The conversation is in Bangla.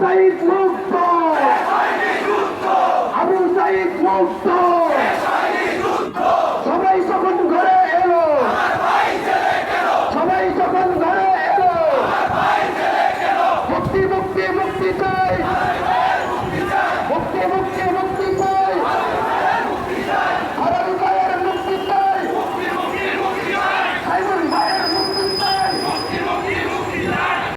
সাইদ মুক্ত আবু সাইদ মুক্ত সবাই যখন ঘরে এলো, সবাই যখন ঘরে এলো, মুক্তি মুক্তি মুক্তি চাই।